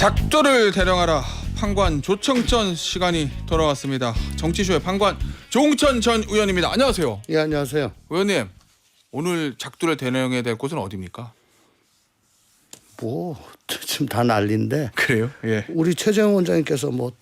작두를 대령하라 판관 조청천 시간이 돌아왔습니다. 정치쇼의 판관 조홍천 전 의원입니다. 안녕하세요. 예 안녕하세요. 의원님 오늘 작두를 대령해야 될 곳은 어디입니까? 뭐 지금 다 난리인데 그래요? 예. 우리 최재형 원장님께서 뭐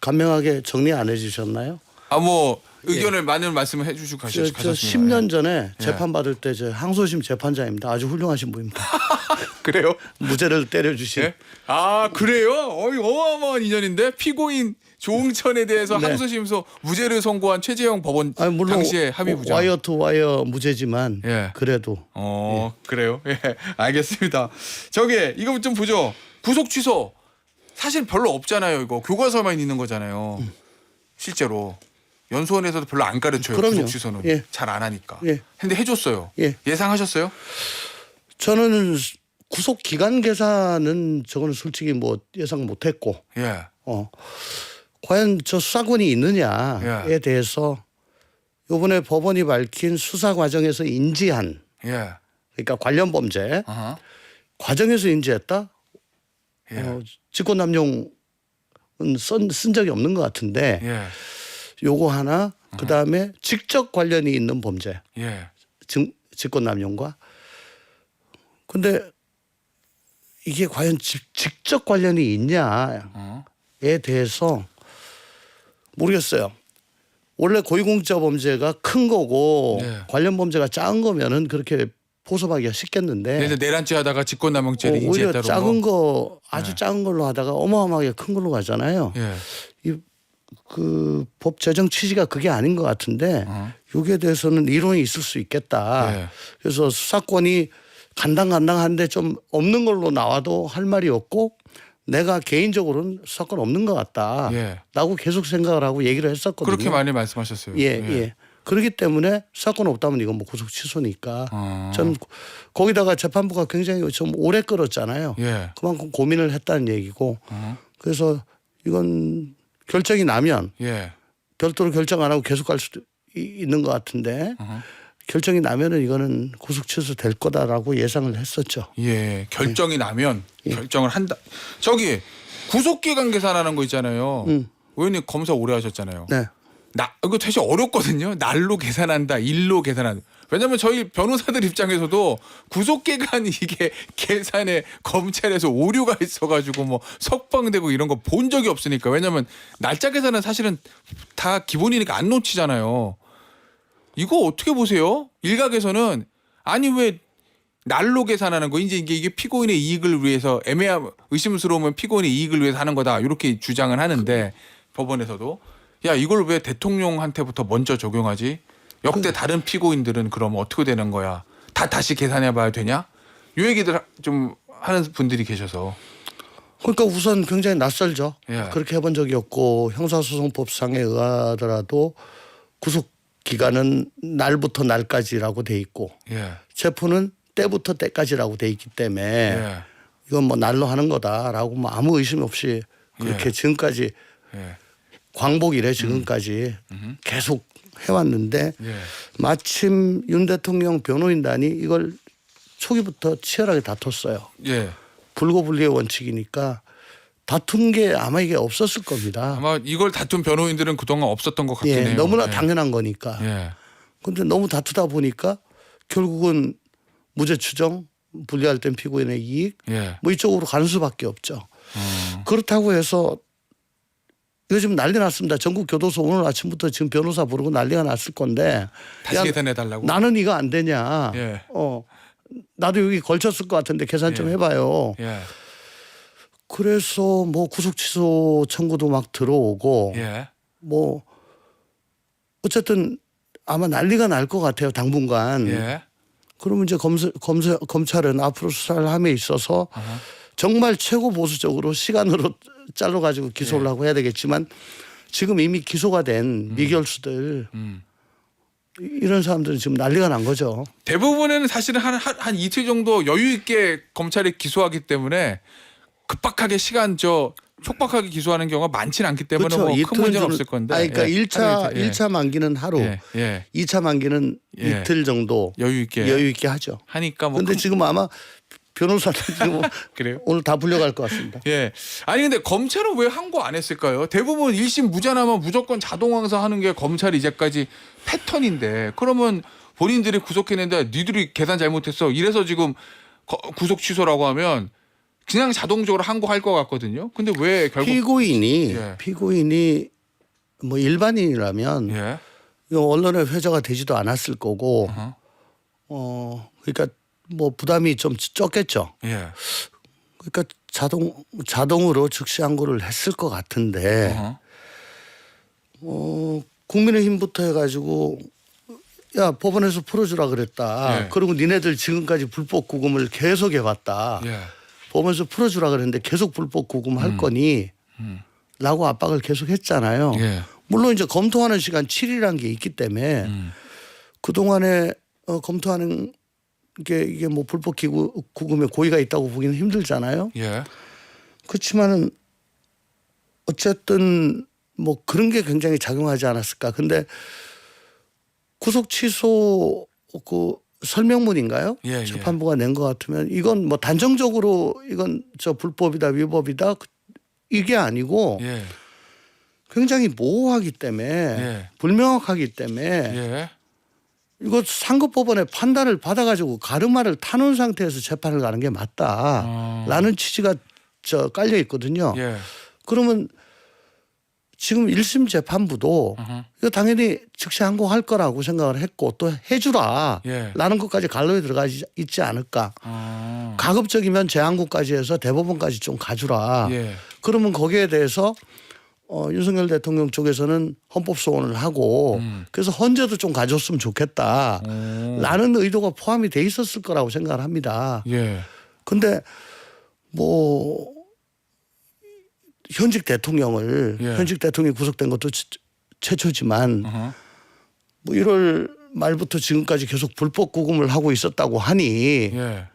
간명하게 정리 안 해주셨나요? 아뭐 의견을 많은 말씀을 해주시고 저, 가셨, 저 가셨습니다. 10년 전에 예. 재판 받을 때 저 항소심 재판장입니다. 아주 훌륭하신 분입니다. 그래요? 무죄를 때려주신. 예? 아 그래요? 어이 어마어마한 인연인데 피고인 조홍천에 대해서 네. 항소심에서 무죄를 선고한 최재형 법원 아니 물론 당시에 합의 부장. 와이어 투 와이어 무죄지만 예. 그래도 어 그래요? 예 알겠습니다. 저기 이거 좀 보죠. 구속 취소 사실 별로 없잖아요. 이거 교과서만 있는 거잖아요. 실제로 연수원에서도 별로 안 가르쳐요. 그럼요. 구속 취소는 예. 잘 안 하니까. 예. 근데 해줬어요. 예. 예상하셨어요? 저는 구속 기간 계산은 저거는 솔직히 뭐 예상 못했고 예. 어 과연 저 수사권이 있느냐에 예. 대해서 이번에 법원이 밝힌 수사 과정에서 인지한 예. 그러니까 관련 범죄 아하. 과정에서 인지했다. 예. 어, 직권남용은 쓴, 쓴 적이 없는 것 같은데 예. 요거 하나 그 다음에 직접 관련이 있는 범죄 예. 증, 직권남용과 근데 이게 과연 직, 직접 관련이 있냐에 어. 대해서 모르겠어요. 원래 고위공직자 범죄가 큰 거고 네. 관련 범죄가 작은 거면은 그렇게 포섭하기가 쉽겠는데 그래서 내란죄 하다가 직권남용죄를 네. 어, 오히려 인지했다고. 작은 거 아주 네. 작은 걸로 하다가 어마어마하게 큰 걸로 가잖아요. 예. 그 법 제정 취지가 그게 아닌 것 같은데 어. 여기에 대해서는 이론이 있을 수 있겠다. 예. 그래서 수사권이 간당간당한데 좀 없는 걸로 나와도 할 말이 없고 내가 개인적으로는 수사권 없는 것 같다. 예. 라고 계속 생각을 하고 얘기를 했었거든요. 그렇게 많이 말씀하셨어요. 예, 예. 그렇기 때문에 수사권 없다면 이건 뭐 구속 취소니까. 어. 전 거기다가 재판부가 굉장히 좀 오래 끌었잖아요. 예. 그만큼 고민을 했다는 얘기고. 어. 그래서 이건 결정이 나면 예. 별도로 결정 안 하고 계속 갈 수도 이- 있는 것 같은데 어허. 결정이 나면은 이거는 구속 취소 될 거다라고 예상을 했었죠. 예, 결정이 나면 예. 결정을 한다. 저기 구속기간 계산하는 거 있잖아요. 음. 의원님 검사 오래 하셨잖아요. 네. 나 이거 되게 어렵거든요. 날로 계산한다, 일로 계산한다. 왜냐면 저희 변호사들 입장에서도 구속기간 이게 계산에 검찰에서 오류가 있어가지고 뭐 석방되고 이런 거 본 적이 없으니까. 왜냐면 날짜 계산은 사실은 다 기본이니까 안 놓치잖아요. 이거 어떻게 보세요? 일각에서는 아니 왜 날로 계산하는 거 이제 이게 피고인의 이익을 위해서 애매한 의심스러우면 피고인의 이익을 위해서 하는 거다 이렇게 주장을 하는데 법원에서도 야 이걸 왜 대통령한테부터 먼저 적용하지 역대 다른 피고인들은 그럼 어떻게 되는 거야? 다 다시 계산해 봐야 되냐? 요 얘기들 하- 좀 하는 분들이 계셔서. 그러니까 우선 굉장히 낯설죠. 예. 그렇게 해본 적이 없고 형사소송법상에 의하더라도 구속 기간은 날부터 날까지라고 돼 있고 예. 체포는 때부터 때까지라고 돼 있기 때문에 예, 이건 뭐 날로 하는 거다라고 뭐 아무 의심 없이 그렇게 예. 지금까지 예, 광복이래 지금까지. 계속 해왔는데 예. 마침 윤 대통령 변호인단이 이걸 초기부터 치열하게 다퉜어요. 예. 불고불리의 원칙이니까 다툰 게 아마 이게 없었을 겁니다. 아마 이걸 다툰 변호인들은 그동안 없었던 것 같긴 예, 해요. 너무나 예. 당연한 거니까. 예. 근데 너무 다투다 보니까 결국은 무죄 추정, 불리할 땐 피고인의 이익, 예. 뭐 이쪽으로 가는 수밖에 없죠. 어. 그렇다고 해서 이거 지금 난리 났습니다. 전국 교도소 오늘 아침부터 지금 변호사 부르고 난리가 났을 건데 다시 야, 계산해 달라고. 나는 이거 안 되냐? 예. 어 나도 여기 걸쳤을 것 같은데 계산 좀 예. 해봐요. 예. 그래서 뭐 구속 취소 청구도 막 들어오고 예. 뭐 어쨌든 아마 난리가 날 것 같아요 당분간. 예. 그러면 이제 검사, 검사, 검찰은 앞으로 수사를 함에 있어서 아하. 정말 최고 보수적으로 시간으로 잘라 가지고 기소를 예. 하고 해야 되겠지만 지금 이미 기소가 된 미결수들 음. 이런 사람들은 지금 난리가 난 거죠. 대부분은 사실은 한, 한, 한 이틀 정도 여유 있게 검찰이 기소하기 때문에 급박하게 시간 저 촉박하게 기소하는 경우가 많지는 않기 때문에 뭐큰 문제는 없을 건데. 아니, 그러니까 예. 일 1차 하루 이틀, 예. 1차 만기는 하루, 예. 예. 이 2차 만기는 예. 이틀 정도 여유 있게 여유 있게 하죠. 하니까 뭐 근데 큰- 지금 아마 변호사는 지금 그래요? 오늘 다 불려갈 것 같습니다. 예. 아니 근데 검찰은 왜 항고 안 했을까요? 대부분 1심 무죄나면 무조건 자동 항소하는 게 검찰 이제까지 패턴인데 그러면 본인들이 구속했는데 니들이 계산 잘못했어. 이래서 지금 거- 구속 취소라고 하면 그냥 자동적으로 항고할 것 같거든요. 근데 왜 결국 피고인이 예. 피고인이 뭐 일반인이라면 예. 이거 언론에 회자가 되지도 않았을 거고 어허. 어 그러니까 뭐 부담이 좀 적겠죠. 예. 그러니까 자동 자동으로 즉시 항고를 했을 것 같은데 어허. 어 국민의힘부터 해가지고 야 법원에서 풀어주라 그랬다. 예. 그리고 니네들 지금까지 불법 구금을 계속 해왔다. 예. 법원에서 풀어주라 그랬는데 계속 불법 구금할 거니 음. 라고 압박을 계속 했잖아요. 예. 물론 이제 검토하는 시간 7일이라는 게 있기 때문에 음. 그동안에 어, 검토하는 게 이게 뭐 불법 기구, 구금에 고의가 있다고 보기는 힘들잖아요. 예. 그렇지만은 어쨌든 뭐 그런 게 굉장히 작용하지 않았을까. 근데 구속 취소 그 설명문인가요? 예, 예. 재판부가 낸 것 같으면 이건 뭐 단정적으로 이건 저 불법이다 위법이다 그- 이게 아니고 예. 굉장히 모호하기 때문에 예. 불명확하기 때문에 예. 이거 상급법원의 판단을 받아가지고 가르마를 타놓은 상태에서 재판을 가는 게 어. 맞다라는 취지가 저 깔려 있거든요. 예. 그러면 지금 1심 재판부도 어허. 이거 당연히 즉시 항고할 거라고 생각을 했고 또 해주라 예. 라는 것까지 갈로에 들어가 있지 않을까. 어. 가급적이면 재항고까지 해서 대법원까지 좀 가주라. 예. 그러면 거기에 대해서 어, 윤석열 대통령 쪽에서는 헌법 소원을 하고 음. 그래서 헌재도 좀 가졌으면 좋겠다. 오. 라는 의도가 포함이 돼 있었을 거라고 생각을 합니다. 예. 근데 뭐 현직 대통령을 예. 현직 대통령이 구속된 것도 치- 최초지만 어허. 뭐 1월 말부터 지금까지 계속 불법 구금을 하고 있었다고 하니 예.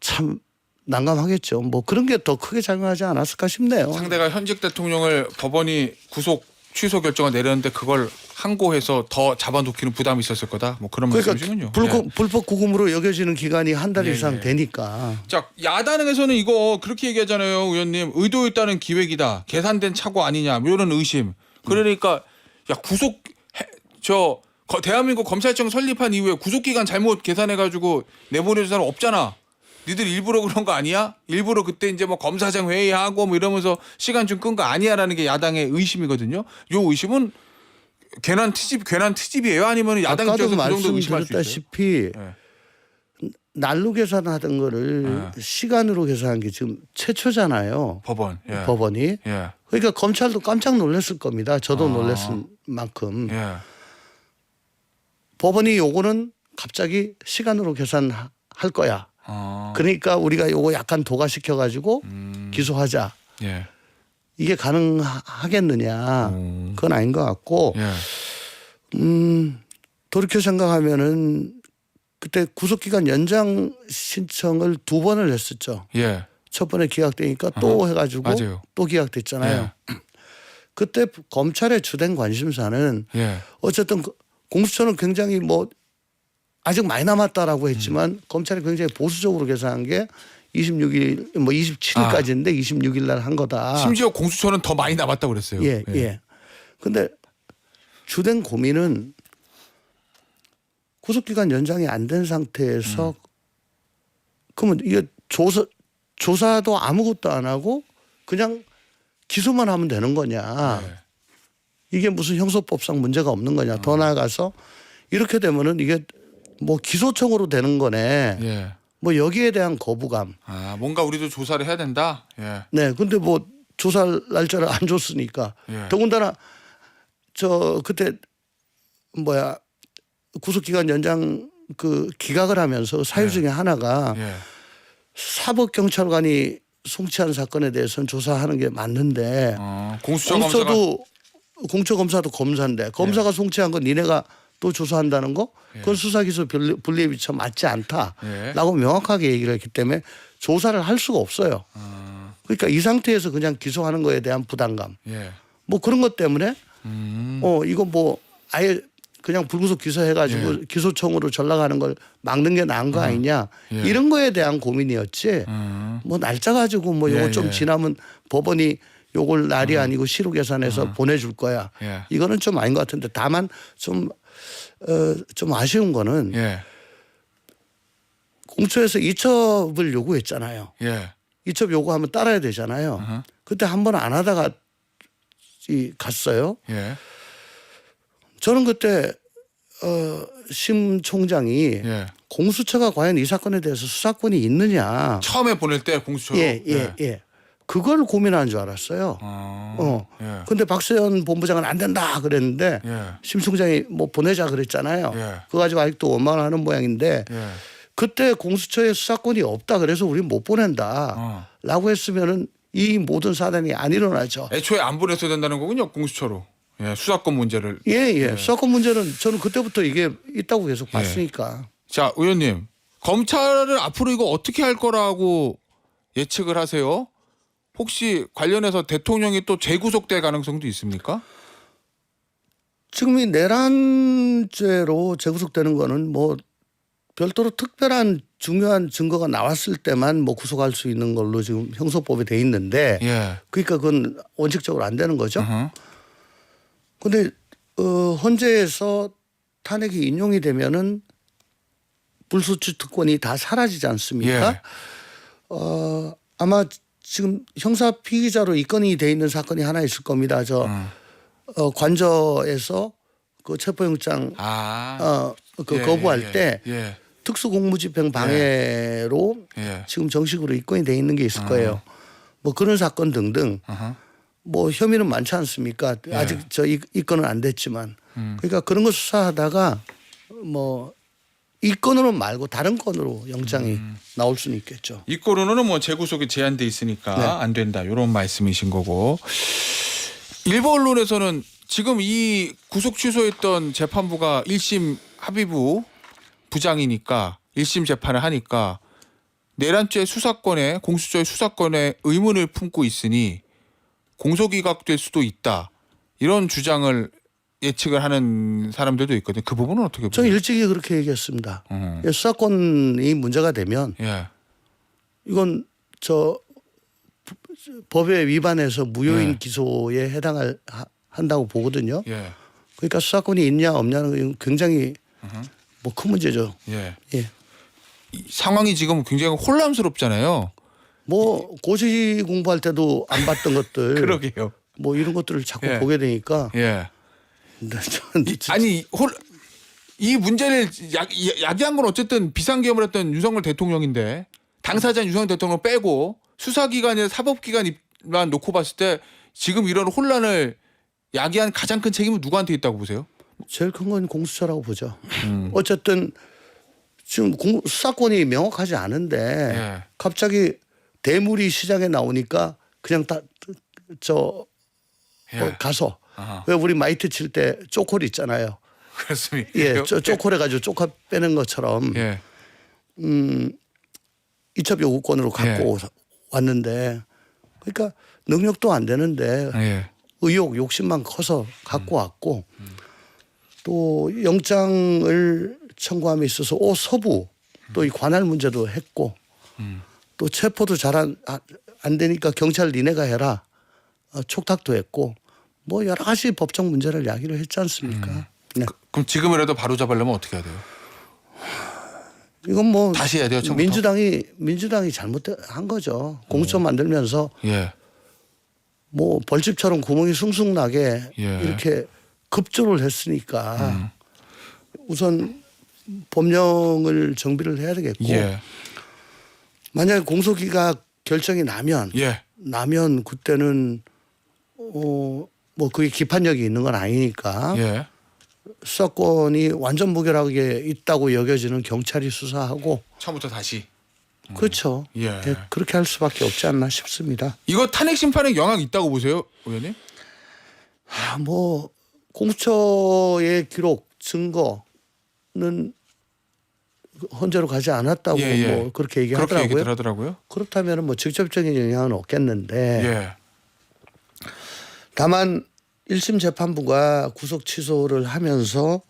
참 난감하겠죠. 뭐 그런 게 더 크게 작용하지 않았을까 싶네요. 상대가 현직 대통령을 법원이 구속 취소 결정을 내렸는데 그걸 항고해서 더 잡아놓기는 부담이 있었을 거다. 뭐 그런 말씀이시군요. 그러니까 불법, 불법 구금으로 여겨지는 기간이 한달 예, 이상 예. 되니까 예. 자 야당에서는 이거 그렇게 얘기하잖아요, 의원님. 의도 있다는 기획이다. 계산된 착오 아니냐. 뭐 이런 의심. 그러니까 야 구속 해- 저 거- 대한민국 검찰청 설립한 이후에 구속 기간 잘못 계산해가지고 내보내준 사람 없잖아. 니들 일부러 그런 거 아니야? 일부러 그때 이제 뭐 검사장 회의하고 뭐 이러면서 시간 좀 끈 거 아니야라는 게 야당의 의심이거든요. 요 의심은 괜한 트집 괜한 트집이에요? 아니면 야당 아까도 입장에서 그 정도 의심할 수 있어요? 말씀드렸다시피 예. 날로 계산하던 거를 시간으로 계산한 게 지금 최초잖아요. 법원. 예. 법원이. 예. 그러니까 검찰도 깜짝 놀랐을 겁니다. 저도 놀랐을 만큼. 아. 예. 법원이 요거는 갑자기 시간으로 계산할 거야. 어. 그러니까 우리가 요거 약간 도가시켜 가지고 음. 기소하자. 예. 이게 가능하겠느냐. 음. 그건 아닌 것 같고 예. 음, 돌이켜 생각하면은 그때 구속기간 연장 신청을 두 번을 했었죠. 예. 첫 번에 기각되니까 또 해가지고 맞아요. 또 기각됐잖아요. 그때 검찰의 주된 관심사는 예. 어쨌든 그 공수처는 굉장히 뭐 아직 많이 남았다라고 했지만 음. 검찰이 굉장히 보수적으로 계산한 게 26일 뭐 27일까지인데 26일 날 한 거다. 아. 심지어 공수처는 더 많이 남았다고 그랬어요. 아. 예, 예. 근데 주된 고민은 구속기간 연장이 안 된 상태에서 음. 그러면 이게 조사 조사도 아무것도 안 하고 그냥 기소만 하면 되는 거냐? 예. 이게 무슨 형사법상 문제가 없는 거냐? 어. 더 나아가서 이렇게 되면은 이게 뭐 기소청으로 되는 거네. 예. 뭐 여기에 대한 거부감. 아 뭔가 우리도 조사를 해야 된다. 예. 네. 근데 뭐 조사 날짜를 안 줬으니까. 예. 더군다나 저 그때 뭐야 구속기간 연장 그 기각을 하면서 사유 중에 하나가 예. 사법경찰관이 송치한 사건에 대해서는 조사하는 게 맞는데 어, 공수처 검사가 공수처도 공처 검사도 검사인데 검사가 예. 송치한 건 니네가 또 조사한다는 거 그건 수사기소 분리- 분리에 비춰 맞지 예. 않다라고 명확하게 얘기를 했기 때문에 조사를 할 수가 없어요. 어, 그러니까 이 상태에서 그냥 기소하는 거에 대한 부담감 예. 뭐 그런 것 때문에 음. 어 이거 뭐 아예 그냥 불구속 기소해가지고 기소청으로 전락하는 걸 막는 게 나은 거 아니냐 예. 이런 거에 대한 고민이었지. 음. 뭐 날짜 가지고 뭐 요거 예, 좀 예. 지나면 법원이 요걸 날이 아니고 시로 계산해서 보내줄 거야. 예. 이거는 좀 아닌 것 같은데 다만 좀 어, 좀 아쉬운 거는 예. 공처에서 이첩을 요구했잖아요. 예. 이첩 요구하면 따라야 되잖아요. 어허. 그때 한 번 안 하다가 이 갔어요. 예. 저는 그때 어 심 총장이 예. 공수처가 과연 이 사건에 대해서 수사권이 있느냐. 처음에 보낼 때 공수처로. 예, 예, 예. 그걸 고민하는 줄 알았어요. 어. 어. 예. 근데 박세현 본부장은 안 된다 그랬는데 예. 심 총장이 뭐 보내자 그랬잖아요. 예. 그거 가지고 아직도 원망을 하는 모양인데 예. 그때 공수처에 수사권이 없다 그래서 우리 못 보낸다. 어. 라고 했으면은 이 모든 사단이 안 일어나죠. 애초에 안 보냈어야 된다는 거군요. 공수처로. 예. 수사권 문제를. 예, 예. 수사권 문제는 저는 그때부터 이게 있다고 계속 예. 봤으니까. 자, 의원님. 검찰을 앞으로 이거 어떻게 할 거라고 예측을 하세요? 혹시 관련해서 대통령이 또 재구속될 가능성도 있습니까? 지금 이 내란죄로 재구속되는 거는 뭐 별도로 특별한 중요한 증거가 나왔을 때만 뭐 구속할 수 있는 걸로 지금 형소법에 돼 있는데 예. 그러니까 그건 원칙적으로 안 되는 거죠. 근데 어 헌재에서 탄핵이 인용이 되면은 불소추 특권이 다 사라지지 않습니까? 예. 어 아마 지금 형사 피의자로 입건이 돼 있는 사건이 하나 있을 겁니다. 저 음. 어, 관저에서 그 체포영장 아. 어 그 예, 거부할 예, 때 예. 특수공무집행 방해로 예. 지금 정식으로 입건이 돼 있는 게 있을 거예요. 뭐 그런 사건 등등 어허. 뭐 혐의는 많지 않습니까? 예. 아직 저 입- 입건은 안 됐지만 음. 그러니까 그런 거 수사하다가 뭐 이 건으로 말고 다른 건으로 영장이 음. 나올 수는 있겠죠. 이 건으로는 뭐 재구속이 제한돼 있으니까 네. 안 된다 이런 말씀이신 거고 일부 언론에서는 지금 이 구속 취소했던 재판부가 1심 합의부 부장이니까 1심 재판을 하니까 내란죄 수사권에 공수처의 수사권에 의문을 품고 있으니 공소기각될 수도 있다 이런 주장을 예측을 하는 사람들도 있거든요. 그 부분은 어떻게 저는 보세요? 일찍이 그렇게 얘기했습니다. 음. 예, 수사권이 문제가 되면 예. 이건 저 법에 위반해서 무효인 네. 기소에 해당할 하- 한다고 보거든요. 예. 그러니까 수사권이 있냐 없냐는 건 굉장히 뭐 큰 문제죠. 예. 예. 이 상황이 지금 굉장히 혼란스럽잖아요. 뭐 고시 공부할 때도 안 봤던 것들 그러게요. 뭐 이런 것들을 자꾸 예. 보게 되니까 예. 이, 아니 홀, 이 문제를 야, 야기한 건 어쨌든 비상계엄을 했던 윤석열 대통령인데 당사자인 윤석열 대통령 빼고 수사기관이나 사법기관만 놓고 봤을 때 지금 이런 혼란을 야기한 가장 큰 책임은 누구한테 있다고 보세요? 제일 큰 건 공수처라고 보죠. 음. 어쨌든 지금 공, 수사권이 명확하지 않은데 예. 갑자기 대물이 시장에 나오니까 그냥 다 저 예. 어, 가서 아하. 왜 우리 마이트 칠 때 쪼콜 있잖아요. 그렇습니다. 예, 저 쪼콜 해가지고 쪼카 빼는 것처럼 예. 이첩 요구권으로 갖고 왔는데 그러니까 능력도 안 되는데 예. 의욕 욕심만 커서 갖고 음. 왔고 또 영장을 청구함에 있어서 오 서부 또이 관할 문제도 했고 음. 또 체포도 잘안 안 되니까 경찰 니네가 해라 어, 촉탁도 했고 뭐 여러 가지 법적 문제를 야기를 했지 않습니까? 음. 네. 그 럼 지금이라도 바로 잡으려면 어떻게 해야 돼요? 이건 뭐 다시 해야 돼요, 처음부터? 민주당이 민주당이 잘못한 거죠. 공수처 만들면서 예. 뭐 벌집처럼 구멍이 숭숭 나게 예. 이렇게 급조를 했으니까 우선 법령을 정비를 해야 되겠고 예. 만약에 공소기가 결정이 나면 예. 나면 그때는 어 뭐 그게 기판력이 있는 건 아니니까 예. 수사권이 완전 무결하게 있다고 여겨지는 경찰이 수사하고 처음부터 다시. 그렇죠. 예. 예, 그렇게 할 수밖에 없지 않나 싶습니다. 이거 탄핵 심판에 영향 있다고 보세요, 의원님? 아, 뭐 공수처의 기록 증거는 헌재로 가지 않았다고 예, 예. 뭐 그렇게 그렇게 얘기하더라고요. 얘기들 하더라고요. 그렇다면 뭐 직접적인 영향은 없겠는데 예. 다만 1심 재판부가 구속 취소를 하면서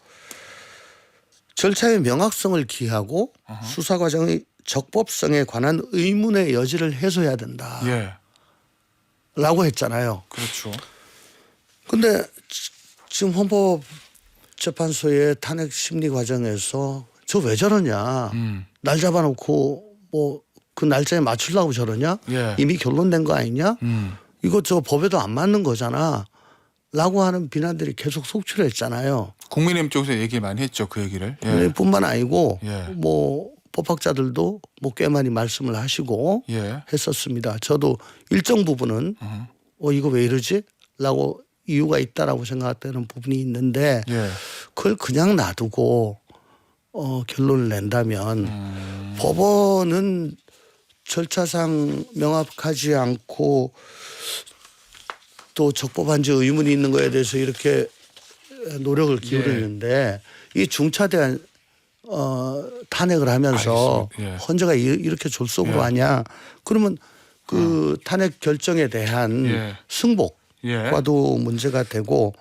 절차의 명확성을 기하고 수사 과정의 적법성에 관한 의문의 여지를 해소해야 된다라고 예. 했잖아요. 그렇죠. 근데 지- 지금 헌법재판소의 탄핵 심리 과정에서 저 왜 저러냐 음. 날 잡아놓고 뭐 그 날짜에 맞추려고 저러냐 예. 이미 결론된 거 아니냐 음. 이거 저 법에도 안 맞는 거잖아 라고 하는 비난들이 계속 속출했잖아요 국민의힘 쪽에서 얘기 많이 했죠. 그 얘기를. 예. 네, 뿐만 아니고 예. 뭐 법학자들도 뭐 꽤 많이 말씀을 하시고 예. 했었습니다 저도 일정 부분은 음. 어 이거 왜 이러지 라고 이유가 있다라고 생각되는 부분이 있는데 예. 그걸 그냥 놔두고 어, 결론을 낸다면 음. 법원은 절차상 명확하지 않고 또 적법한지 의문이 있는 거에 대해서 이렇게 노력을 기울이는데 이 중차대한 어, 탄핵을 하면서. 예. 헌재가 이- 이렇게 졸속으로 예. 하냐 그러면 그 탄핵 결정에 대한 예. 승복과도 문제가 되고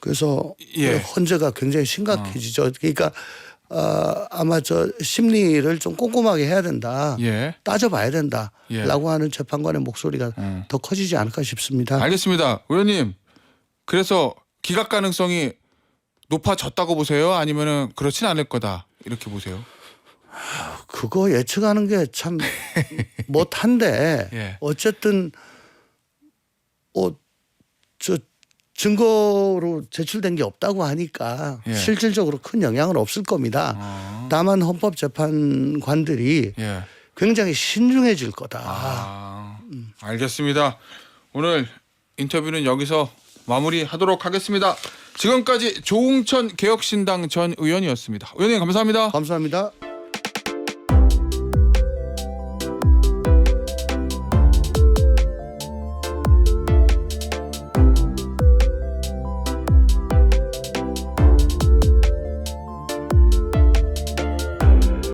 그래서 예. 헌재가 굉장히 심각해지죠. 그러니까 어, 아마 저 심리를 좀 꼼꼼하게 해야 된다. 예. 따져봐야 된다라고 예. 하는 재판관의 목소리가 음. 더 커지지 않을까 싶습니다. 알겠습니다. 의원님. 그래서 기각 가능성이 높아졌다고 보세요? 아니면은 그렇진 않을 거다. 이렇게 보세요. 그거 예측하는 게 참 못한데 예. 어쨌든 어 저 증거로 제출된 게 없다고 하니까 예. 실질적으로 큰 영향은 없을 겁니다. 아. 다만 헌법재판관들이 예. 굉장히 신중해질 거다. 아, 알겠습니다. 오늘 인터뷰는 여기서 마무리하도록 하겠습니다. 지금까지 조웅천 개혁신당 전 의원이었습니다. 의원님 감사합니다. 감사합니다.